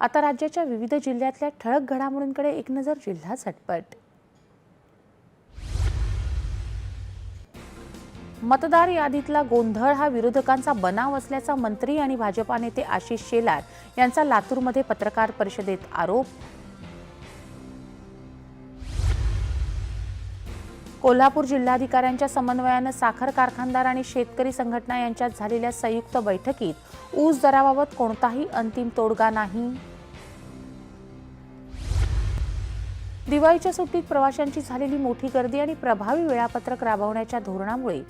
आता राज्याच्या विविध जिल्ह्यातल्या ठळक घडामोडींकडे एक नजर जिल्हा झटपट. मतदार यादीतला गोंधळ हा विरोधकांचा बनाव असल्याचा मंत्री आणि भाजपा नेते आशिष शेलार यांचा लातूरमध्ये पत्रकार परिषदेत आरोप. कोल्हापूर जिल्हाधिकाऱ्यांच्या समन्वयानं साखर कारखानदार आणि शेतकरी संघटना यांच्यात झालेल्या संयुक्त बैठकीत ऊस दराबाबत कोणताही अंतिम तोडगा नाही. दिवाळीच्या सुट्टीत प्रवाशांची झालेली मोठी गर्दी आणि प्रभावी वेळापत्रक राबवण्याच्या धोरणामुळे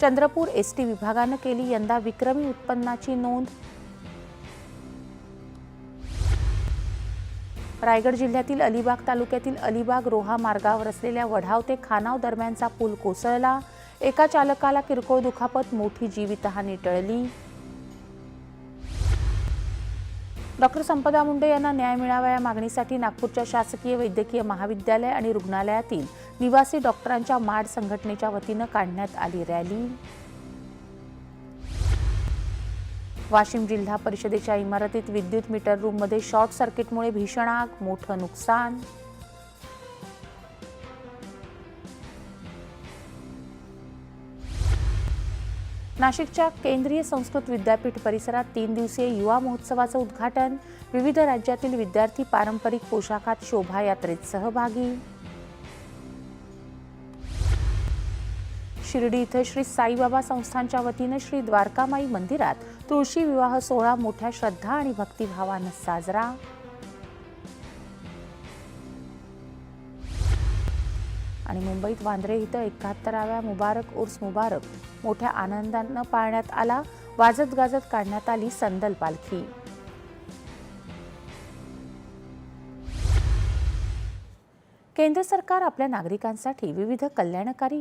चंद्रपूर एसटी विभागानं केली यंदा विक्रमी उत्पन्नाची नोंद. रायगड जिल्ह्यातील अलिबाग तालुक्यातील अलिबाग रोहा मार्गावर असलेल्या वढाव ते खानाव दरम्यानचा पूल कोसळला. एका चालकाला किरकोळ दुखापत मोठी जीवितहानी टळली. डॉक्टर संपदा मुंडे यांना न्याय मिळावा या मागणीसाठी नागपूरच्या शासकीय वैद्यकीय महाविद्यालय आणि रुग्णालयातील निवासी डॉक्टरांच्या माड संघटनेच्या वतीनं काढण्यात आली रॅली. वाशिम जिल्हा परिषदेच्या इमारतीत विद्युत मीटर रूममध्ये शॉर्ट सर्किटमुळे भीषण आग मोठं नुकसान. नाशिकच्या केंद्रीय संस्कृत विद्यापीठ परिसरात तीन दिवसीय युवा महोत्सवाचं उद्घाटन विविध राज्यातील विद्यार्थी पारंपरिक पोशाखात शोभायात्रेत सहभागी. शिर्डी इथं श्री साईबाबा संस्थानच्या वतीनं श्री द्वारकामाई मंदिरात तुळशी विवाह सोहळा मोठ्या श्रद्धा आणि भक्तिभावानं साजरा. आणि मुंबईत वांद्रे इथं एकाहत्तराव्या मुबारक उर्स मुबारक मोठ्या आनंदानं पाळण्यात आला. वाजत गाजत काढण्यात आली संदल पालखी. केंद्र सरकार आपल्या नागरिकांसाठी विविध कल्याणकारी